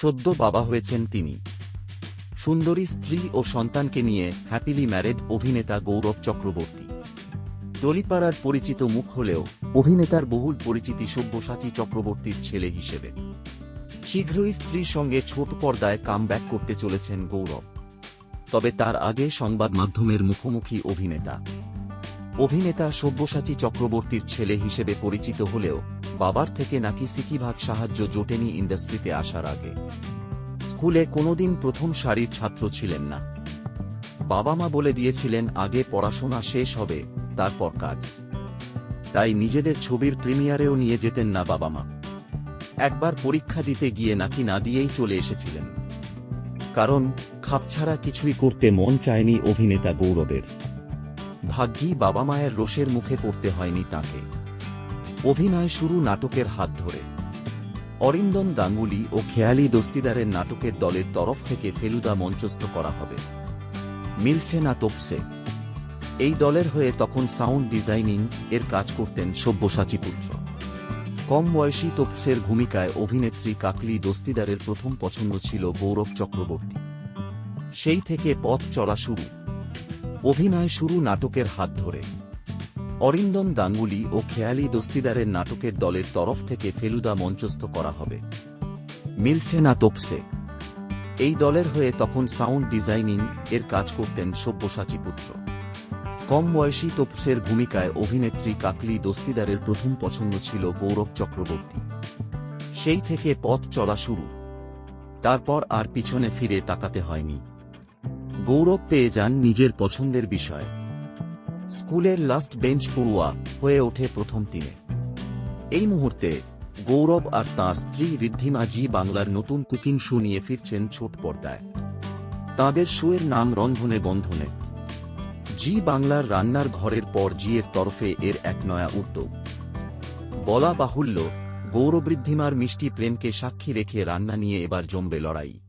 সদ্য বাবা হয়েছেন তিনি। সুন্দরী স্ত্রী ও সন্তানকে নিয়ে হ্যাপিলি ম্যারেড অভিনেতা গৌরব চক্রবর্তী। টলিপাড়ার পরিচিত মুখ হলেও অভিনেতার বহুল পরিচিতি সব্যসাচী চক্রবর্তীর ছেলে হিসেবে। শীঘ্রই স্ত্রীর সঙ্গে ছোট পর্দায় কামব্যাক করতে চলেছেন গৌরব। তবে তার আগে সংবাদ মাধ্যমের মুখোমুখি অভিনেতা। অভিনেতা সব্যসাচী চক্রবর্তীর ছেলে হিসেবে পরিচিত হলেও বাবার থেকে নাকি সিকিভাগ সাহায্য জোটেনি ইন্ডাস্ট্রিতে আসার আগে। স্কুলে কোনোদিন প্রথম সারির ছাত্র ছিলেন না। বাবা মা বলে দিয়েছিলেন, আগে পড়াশোনা শেষ হবে, তারপর কাজ। তাই নিজেদের ছবির প্রিমিয়ারেও নিয়ে যেতেন না বাবা মা। একবার পরীক্ষা দিতে গিয়ে নাকি না দিয়েই চলে এসেছিলেন। কারণ, খাপছাড়া কিছুই করতে মন চায়নি অভিনেতা গৌরবের। ভাগ্যি বাবা মায়ের রোষের মুখে পড়তে হয়নি তাকে। অভিনয় শুরু নাটকের হাত ধরে। অরিন্দম গাঙ্গুলি ও খেয়ালি দস্তিদারের নাটকের দলের তরফ থেকে ফেলুদা মঞ্চস্থ করা হবে। মিলছে না তোপসে। এই দলের হয়ে তখন সাউন্ড ডিজাইনিং এর কাজ করতেন সব্যসাচী পুত্র। কম বয়সী তোপসের ভূমিকায় অভিনেত্রী কাকলি দস্তিদারের প্রথম পছন্দ ছিল গৌরব চক্রবর্তী। সেই থেকে পথ চলা শুরু। অভিনয় শুরু নাটকের হাত ধরে। অরিন্দম গাঙ্গুলি ও খেয়ালি দস্তিদারের নাটকের দলের তরফ থেকে ফেলুদা মঞ্চস্থ করা হবে। মিলছে না তোপসে। এই দলের হয়ে তখন সাউন্ড ডিজাইনিং এর কাজ করতেন সব্যসাচী পুত্র। কম বয়সী তোপসের ভূমিকায় অভিনেত্রী কাকলি দস্তিদারের প্রথম পছন্দ ছিল গৌরব চক্রবর্তী। সেই থেকে পথ চলা শুরু। তারপর আর পিছনে ফিরে তাকাতে হয়নি। গৌরব পেয়ে যান নিজের পছন্দের বিষয়। স্কুলের লাস্ট বেঞ্চ পড়ুয়া হয়ে ওঠে প্রথম তিনে এই মুহূর্তে গৌরব আর তাঁর স্ত্রী ঋদ্ধিমা জি বাংলার নতুন কুকিং শো নিয়ে ফিরছেন ছোট পর্দায়। তাঁদের শোয়ের নাম রন্ধনে বন্ধনে। জি বাংলার রান্নার ঘরের পর জিয়ের তরফে এর এক নয়া উদ্যোগ। বলা বাহুল্য গৌরবৃদ্ধিমার মিষ্টি প্রেমকে সাক্ষী রেখে রান্না নিয়ে এবার জমবে লড়াই।